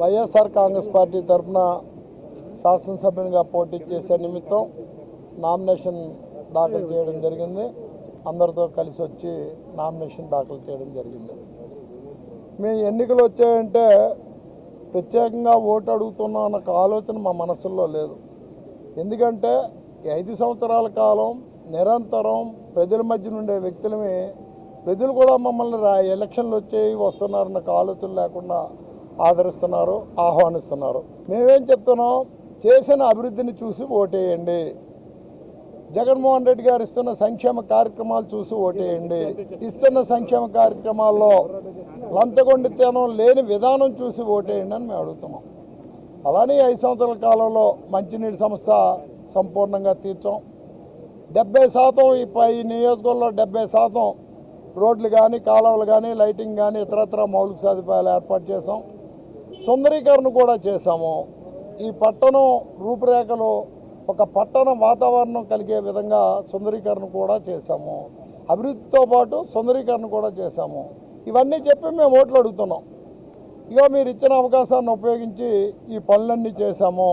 YSR Congress party తరఫున శాసనసభ్యునిగా పోటీ చేసే నిమిత్తం నామినేషన్ దాఖలు చేయడం జరిగింది. అందరితో కలిసి వచ్చి నామినేషన్ దాఖలు చేయడం జరిగింది. మీ ఎన్నికలు వచ్చాయంటే ప్రత్యేకంగా ఓటు అడుగుతున్నాం అన్న ఆలోచన మా మనసులో లేదు. ఎందుకంటే ఐదు సంవత్సరాల కాలం నిరంతరం ప్రజల మధ్య నుండే వ్యక్తులమే ప్రజలు కూడా మమ్మల్ని రా ఎలక్షన్లు వచ్చేవి వస్తున్నారన్న ఆలోచన లేకుండా ఆదరిస్తున్నారు ఆహ్వానిస్తున్నారు. మేమేం చెప్తున్నాం? చేసిన అభివృద్ధిని చూసి ఓటేయండి. జగన్మోహన్ రెడ్డి గారు ఇస్తున్న సంక్షేమ కార్యక్రమాలు చూసి ఓటేయండి. ఇస్తున్న సంక్షేమ కార్యక్రమాల్లో లంచగొండితనం లేని విధానం చూసి ఓటేయండి అని మేము అడుగుతున్నాం. అలానే ఐదు సంవత్సరాల కాలంలో మంచినీటి సమస్య సంపూర్ణంగా తీర్చాం. డెబ్బై శాతం పై ఈ నియోజకవర్గంలో డెబ్బై శాతం రోడ్లు కానీ కాలువలు కానీ లైటింగ్ కానీ ఇతరత్ర మౌలిక సదుపాయాలు ఏర్పాటు చేసాం సుందరీకరణ కూడా చేశాము. ఈ పట్టణం రూపురేఖలు ఒక పట్టణ వాతావరణం కలిగే విధంగా సుందరీకరణ కూడా చేశాము. అభివృద్ధితో పాటు సుందరీకరణ కూడా చేశాము. ఇవన్నీ చెప్పి మేము ఓట్లు అడుగుతున్నాం. ఇక మీరు ఇచ్చిన అవకాశాన్ని ఉపయోగించి ఈ పనులన్నీ చేశాము.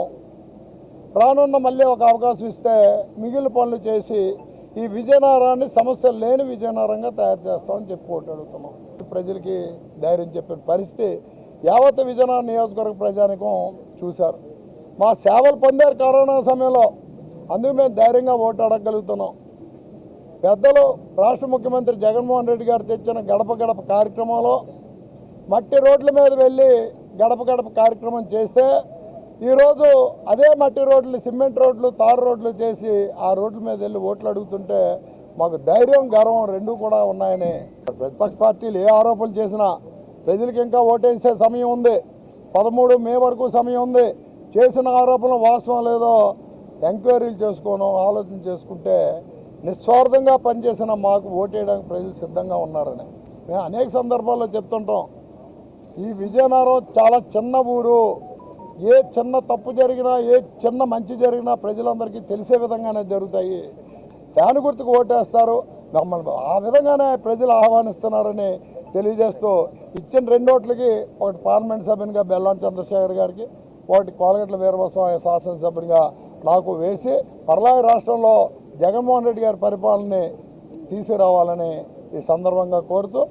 రానున్న మళ్ళీ ఒక అవకాశం ఇస్తే మిగిలిన పనులు చేసి ఈ విజయనగరాన్ని సమస్యలు లేని విజయనగరంగా తయారు చేస్తామని చెప్పి ఓటు అడుగుతున్నాం. ప్రజలకి ధైర్యం చెప్పిన పరిస్థితి యావత్ విజయనగరం నియోజకవర్గ ప్రజానికం చూశారు. మా సేవలు పొందారు కరోనా సమయంలో. అందుకు మేము ధైర్యంగా ఓటు అడగగలుగుతున్నాం. పెద్దలు రాష్ట్ర ముఖ్యమంత్రి జగన్మోహన్ రెడ్డి గారు తెచ్చిన గడప గడప కార్యక్రమంలో మట్టి రోడ్ల మీద వెళ్ళి గడప గడప కార్యక్రమం చేస్తే ఈరోజు అదే మట్టి రోడ్లు సిమెంట్ రోడ్లు తారు రోడ్లు చేసి ఆ రోడ్ల మీద వెళ్ళి ఓట్లు అడుగుతుంటే మాకు ధైర్యం గర్వం రెండూ కూడా ఉన్నాయని ప్రతిపక్ష పార్టీలు ఏ ఆరోపణలు చేసినా ప్రజలకు ఇంకా ఓటేసే సమయం ఉంది. పదమూడు మే వరకు సమయం ఉంది. చేసిన ఆరోపణలు వాస్తవం లేదో ఎంక్వైరీలు చేసుకోను ఆలోచన చేసుకుంటే నిస్వార్థంగా పనిచేసిన మాకు ఓటేయడానికి ప్రజలు సిద్ధంగా ఉన్నారని మేము అనేక సందర్భాల్లో చెప్తుంటాం. ఈ విజయనగరం చాలా చిన్న ఊరు. ఏ చిన్న తప్పు జరిగినా ఏ చిన్న మంచి జరిగినా ప్రజలందరికీ తెలిసే విధంగానే జరుగుతాయి. ఫ్యాన్ గుర్తుకు ఓటేస్తారు. మమ్మల్ని ఆ విధంగానే ప్రజలు ఆహ్వానిస్తున్నారని తెలియజేస్తూ ఇచ్చిన రెండు ఓట్లకి ఒకటి పార్లమెంట్ సభ్యునిగా బెల్లాం చంద్రశేఖర్ గారికి ఒకటి కోలగట్ల వీరభస్వామి శాసనసభ్యునిగా నాకు వేసి పర్లాయి రాష్ట్రంలో జగన్మోహన్ రెడ్డి గారి పరిపాలనని తీసుకురావాలని ఈ సందర్భంగా కోరుతూ